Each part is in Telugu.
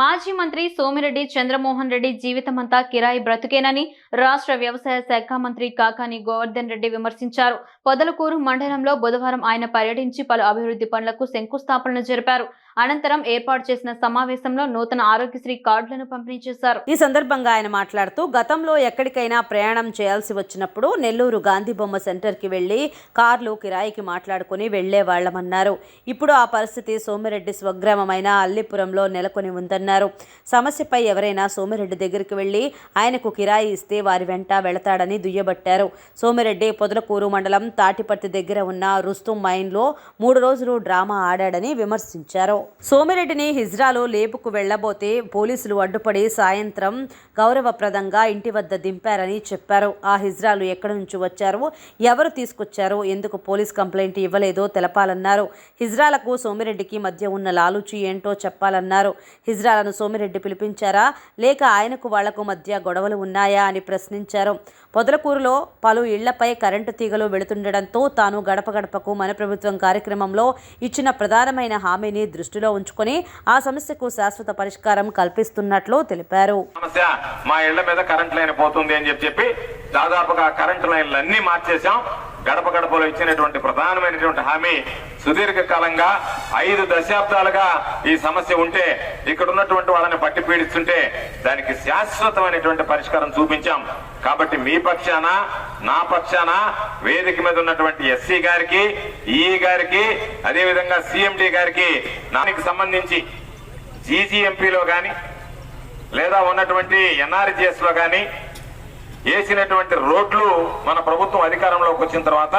మాజీ మంత్రి సోమిరెడ్డి చంద్రమోహన్ రెడ్డి జీవితమంతా కిరాయి బ్రతుకేనని రాష్ట్ర వ్యవసాయ శాఖ మంత్రి కాకాని గోవర్ధన్ రెడ్డి విమర్శించారు. పొదలకూరు మండలంలో బుధవారం ఆయన పర్యటించి పలు అభివృద్ధి పనులకు శంకుస్థాపనలు జరిపారు. అనంతరం ఏర్పాటు చేసిన సమావేశంలో నూతన ఆరోగ్యశ్రీ కార్డులను పంపిణీ చేశారు. ఈ సందర్భంగా ఆయన మాట్లాడుతూ గతంలో ఎక్కడికైనా ప్రయాణం చేయాల్సి వచ్చినప్పుడు నెల్లూరు గాంధీ బొమ్మ సెంటర్కి వెళ్ళి కార్లు కిరాయికి మాట్లాడుకుని వెళ్ళేవాళ్ళమన్నారు ఇప్పుడు ఆ పరిస్థితి సోమిరెడ్డి స్వగ్రామమైన అల్లిపురంలో నెలకొని ఉందన్నారు. సమస్యపై ఎవరైనా సోమిరెడ్డి దగ్గరికి వెళ్ళి ఆయనకు కిరాయి ఇస్తే వారి వెంట వెళతాడని దుయ్యబట్టారు. సోమిరెడ్డి పొదలకూరు మండలం తాటిపత్తి దగ్గర ఉన్న రుస్తుం మైన్లో మూడు రోజులు డ్రామా ఆడాడని విమర్శించారు. సోమిరెడ్డిని హిజ్రాలో లేపుకు వెళ్ళబోతే పోలీసులు అడ్డుపడి సాయంత్రం గౌరవప్రదంగా ఇంటి వద్ద దింపారని చెప్పారు. ఆ హిజ్రాలు ఎక్కడి నుంచి వచ్చారో? ఎవరు తీసుకొచ్చారు? ఎందుకు పోలీస్ కంప్లైంట్ ఇవ్వలేదో తెలపాలన్నారు. హిజ్రాలకు సోమిరెడ్డికి మధ్య ఉన్న లాలూచి ఏంటో చెప్పాలన్నారు. హిజ్రాలను సోమిరెడ్డి పిలిపించారా? లేక ఆయనకు వాళ్ళకు మధ్య గొడవలు ఉన్నాయా అని ప్రశ్నించారు. పొదలకూరులో పలు ఇళ్ళపై కరెంటు తీగలు వెళుతుండటంతో తాను గడప గడపకు మన ప్రభుత్వం కార్యక్రమంలో ఇచ్చిన ప్రధానమైన హామీని దృష్టి దృష్టిలో ఉంచుకొని ఆ సమస్యకు శాశ్వత పరిష్కారం కల్పిస్తున్నట్లు తెలిపారు. సమస్య మా ఇళ్ళ మీద కరెంట్ లైన్ పోతుంది అని చెప్పి చెప్పి దాదాపుగా కరెంటు లైన్లు అన్ని మార్చేశాం. గడప గడపలో ఇచ్చినటువంటి ప్రధానమైనటువంటి హామీ సుదీర్ఘ కాలంగా ఐదు దశాబ్దాలుగా ఈ సమస్య ఉంటే ఇక్కడ ఉన్నటువంటి వాళ్ళని పట్టి పీడిస్తుంటే దానికి శాశ్వతమైనటువంటి పరిష్కారం చూపించాం. కాబట్టి మీ పక్షాన నా పక్షాన వేదిక మీద ఉన్నటువంటి ఎస్సీ గారికి ఈ గారికి అదేవిధంగా సిఎండి గారికి దానికి సంబంధించి జీజీఎంపీలో కానీ లేదా ఉన్నటువంటి ఎన్ఆర్జిఎస్లో కానీ వేసినటువంటి రోడ్లు మన ప్రభుత్వం అధికారంలోకి వచ్చిన తర్వాత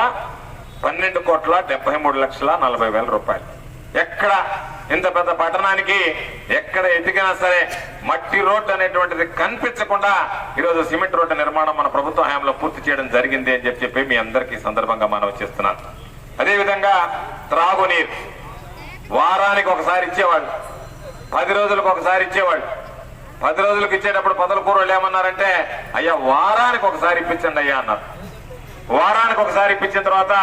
పన్నెండు కోట్ల డెబ్బై మూడు లక్షల నలభై వేల రూపాయలు. ఎక్కడ ఇంత పెద్ద పట్టణానికి ఎక్కడ ఎదిగినా సరే మట్టి రోడ్డు అనేటువంటిది కనిపించకుండా ఈరోజు సిమెంట్ రోడ్డు నిర్మాణం మన ప్రభుత్వ హయాంలో పూర్తి చేయడం జరిగింది అని చెప్పి చెప్పి మీ అందరికీ సందర్భంగా మనం చేస్తున్నాను. అదేవిధంగా త్రాగునీరు. వారానికి ఒకసారి ఇచ్చేవాళ్ళు. పది రోజులకు ఒకసారి ఇచ్చేవాళ్ళు. పది రోజులకు ఇచ్చేటప్పుడు పదల కూరలు ఏమన్నారంటే అయ్యా వారానికి ఒకసారి ఇప్పించండి అయ్యా అన్నారు. వారానికి ఒకసారి ఇప్పించిన తర్వాత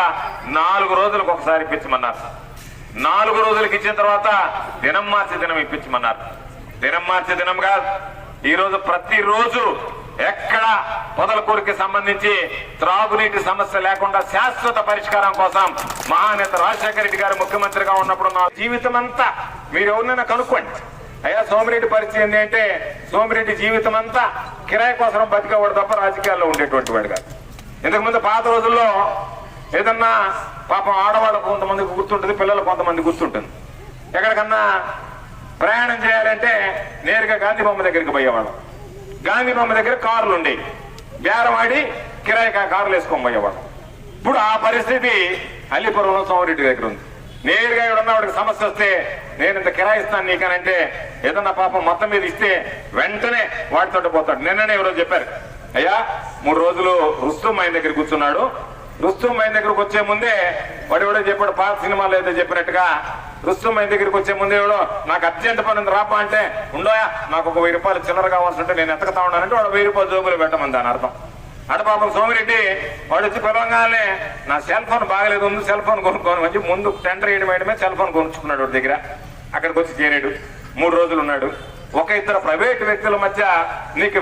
నాలుగు రోజులకు ఒకసారి ఇప్పించమన్నారు. నాలుగు రోజులకు ఇచ్చిన తర్వాత దినం మార్చి దినం ఇప్పించమన్నారు. దినం మార్చి దినం కాదు ఈరోజు ప్రతిరోజు ఎక్కడ పొదలకూరుకి సంబంధించి త్రాగునీటి సమస్య లేకుండా శాశ్వత పరిష్కారం కోసం మహానేత రాజశేఖర రెడ్డి గారు ముఖ్యమంత్రిగా ఉన్నప్పుడు నా జీవితం అంతా మీరు ఎవరినైనా కనుక్కోండి. అయ్యా సోమిరెడ్డి పరిస్థితి ఏంటంటే సోమిరెడ్డి జీవితం అంతా కిరాయి కోసం బతికేవాడు తప్ప రాజకీయాల్లో ఉండేటువంటి వాడు కాదు. ఇంతకుముందు పాత రోజుల్లో ఏదన్నా పాపం ఆడవాళ్ళకు కొంతమందికి గుర్తుంటుంది పిల్లలు కొంతమంది గుర్తుంటుంది. ఎక్కడికన్నా ప్రయాణం చేయాలంటే నేరుగా గాంధీ బొమ్మ దగ్గరికి పోయేవాళ్ళం. గాంధీ బొమ్మ దగ్గర కార్లు ఉండేవి బేరమాడి కిరాయి కార్లు వేసుకొని పోయేవాళ్ళం. ఇప్పుడు ఆ పరిస్థితి అల్లిపురంలో సోమరెడ్డి దగ్గర ఉంది. నేరుగా ఎవడన్నా వాడికి సమస్య వస్తే నేను ఇంత కిరాయిస్తాను నీకనంటే ఏదన్నా పాపం మొత్తం మీద ఇస్తే వెంటనే వాడితో పోతాడు. నిన్ననే ఎవరో చెప్పారు. అయ్యా మూడు రోజులు రుస్తుం ఆయన దగ్గర కూర్చున్నాడు. రుస్తుం దగ్గరకు వచ్చే ముందే వాడు ఎవడో చెప్పాడు పాత సినిమాలో ఏదో చెప్పినట్టుగా. రుస్తుం దగ్గరికి వచ్చే ముందే ఎవడో నాకు అత్యంత పని ఉంది రాపా అంటే ఉండోయా నాకు ఒక వెయ్యి రూపాయలు చిల్లర కావాల్సి నేను ఎతకతా ఉన్నానంటే వాడు వెయ్యి రూపాయలు జోబులు పెట్టమని దాని అర్థం. అటు పాపం సోమిరెడ్డి వాడు వచ్చి పిలవగానే నా సెల్ ఫోన్ బాగలేదు ఉంది సెల్ ఫోన్ కొనుక్కోను వచ్చి ముందు టెండర్ వేయడం వేయడమే సెల్ ఫోన్ కొనుక్కున్నాడు వాడి దగ్గర. అక్కడికి వచ్చి చేరాడు మూడు రోజులు ఉన్నాడు. ఒక ఇద్దరు ప్రైవేట్ వ్యక్తుల మధ్య నీకు